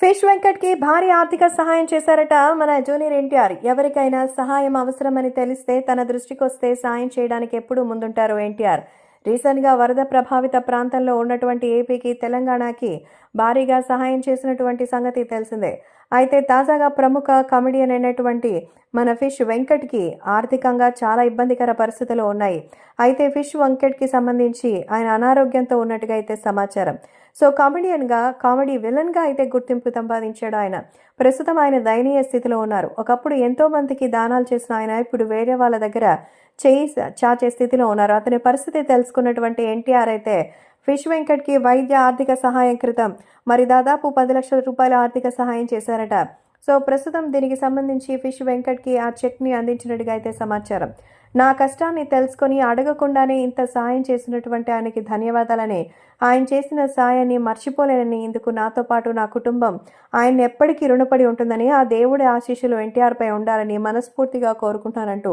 Fish వెంకట్కి భారీ ఆర్థిక సహాయం చేశారట మన జూనియర్ ఎన్టీఆర్. ఎవరికైనా సహాయం అవసరమని తెలిస్తే తన దృష్టికి వస్తే సాయం చేయడానికి ఎప్పుడూ ముందుంటారు ఎన్టీఆర్. రీసెంట్గా వరద ప్రభావిత ప్రాంతంలో ఉన్నటువంటి ఏపీకి తెలంగాణకి భారీగా సహాయం చేసినటువంటి సంగతి తెలిసిందే. అయితే తాజాగా ప్రముఖ కమెడియన్ అయినటువంటి మన ఫిష్ వెంకట్కి ఆర్థికంగా చాలా ఇబ్బందికర పరిస్థితులు ఉన్నాయి. అయితే ఫిష్ వెంకట్కి సంబంధించి ఆయన అనారోగ్యంతో ఉన్నట్టుగా అయితే సమాచారం. సో కామెడియన్గా కామెడీ విలన్గా అయితే గుర్తింపు సంపాదించాడు ఆయన. ప్రస్తుతం ఆయన దయనీయ స్థితిలో ఉన్నారు. ఒకప్పుడు ఎంతో మందికి దానాలు చేసిన ఆయన ఇప్పుడు వేరే వాళ్ళ దగ్గర చేయి చాచే స్థితిలో ఉన్నారు. అతని పరిస్థితి తెలుసుకున్నటువంటి ఎన్టీఆర్ అయితే ఫిష్ వెంకట్కి వైద్య ఆర్థిక సహాయం క్రితం మరి దాదాపు పది లక్షల రూపాయల ఆర్థిక సహాయం చేశారట. సో ప్రస్తుతం దీనికి సంబంధించి ఫిష్ వెంకట్కి ఆ చెక్ని అందించినట్టుగా అయితే సమాచారం. నా కష్టాన్ని తెలుసుకొని అడగకుండానే ఇంత సాయం చేసినటువంటి ఆయనకి ధన్యవాదాలని. ఆయన చేసిన సాయాన్ని మర్చిపోలేనని ఇందుకు నాతో పాటు నా కుటుంబం ఆయన ఎప్పటికీ రుణపడి ఉంటుందని ఆ దేవుడి ఆశీస్సులు ఎన్టీఆర్పై ఉండాలని మనస్ఫూర్తిగా కోరుకుంటానంటూ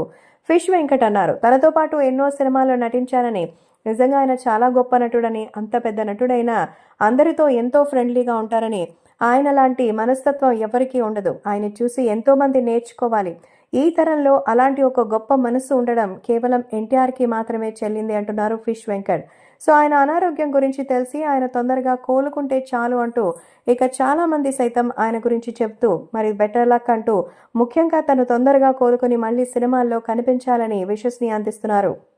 ఫిష్ వెంకట్ అన్నారు. తనతో పాటు ఎన్నో సినిమాల్లో నటించానని నిజంగా ఆయన చాలా గొప్ప నటుడని అంత పెద్ద నటుడైనా అందరితో ఎంతో ఫ్రెండ్లీగా ఉంటారని ఆయన లాంటి మనస్తత్వం ఎవరికీ ఉండదు. ఆయన చూసి ఎంతోమంది నేర్చుకోవాలి. ఈ తరంలో అలాంటి ఒక గొప్ప మనసు ఉండడం కేవలం ఎన్టీఆర్కి మాత్రమే చెల్లింది అంటున్నారు ఫిష్ వెంకట్. సో ఆయన అనారోగ్యం గురించి తెలిసి ఆయన తొందరగా కోలుకుంటే చాలు అంటూ ఇక చాలా మంది సైతం ఆయన గురించి చెప్తూ మరి బెటర్ లక్ అంటూ ముఖ్యంగా తను తొందరగా కోలుకొని మళ్ళీ సినిమాల్లో కనిపించాలని విషస్ని అందిస్తున్నారు.